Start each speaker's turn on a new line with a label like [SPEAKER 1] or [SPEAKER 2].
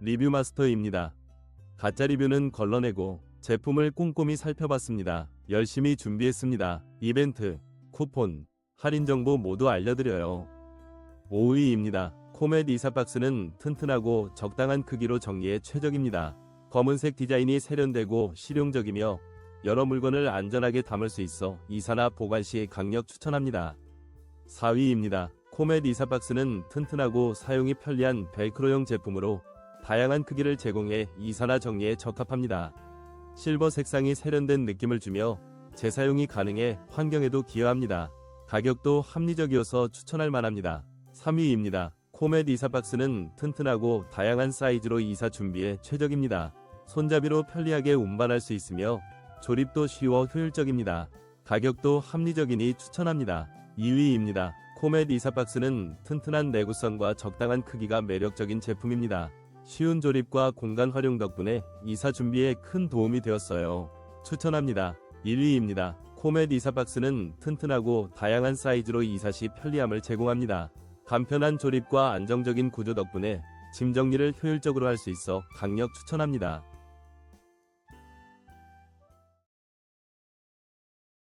[SPEAKER 1] 리뷰 마스터입니다. 가짜 리뷰는 걸러내고 제품을 꼼꼼히 살펴봤습니다. 열심히 준비했습니다. 이벤트, 쿠폰, 할인 정보 모두 알려드려요. 5위입니다. 코멧 이사박스는 튼튼하고 적당한 크기로 정리에 최적입니다. 검은색 디자인이 세련되고 실용적이며 여러 물건을 안전하게 담을 수 있어 이사나 보관 시 강력 추천합니다. 4위입니다. 코멧 이사박스는 튼튼하고 사용이 편리한 벨크로용 제품으로 다양한 크기를 제공해 이사나 정리에 적합합니다. 실버 색상이 세련된 느낌을 주며 재사용이 가능해 환경에도 기여합니다. 가격도 합리적이어서 추천할 만합니다. 3위입니다. 코멧 이사 박스는 튼튼하고 다양한 사이즈로 이사 준비에 최적입니다. 손잡이로 편리하게 운반할 수 있으며 조립도 쉬워 효율적입니다. 가격도 합리적이니 추천합니다. 2위입니다. 코멧 이사 박스는 튼튼한 내구성과 적당한 크기가 매력적인 제품입니다. 쉬운 조립과 공간 활용 덕분에 이사 준비에 큰 도움이 되었어요. 추천합니다. 1위입니다. 코멧 이사박스는 튼튼하고 다양한 사이즈로 이사 시 편리함을 제공합니다. 간편한 조립과 안정적인 구조 덕분에 짐 정리를 효율적으로 할 수 있어 강력 추천합니다.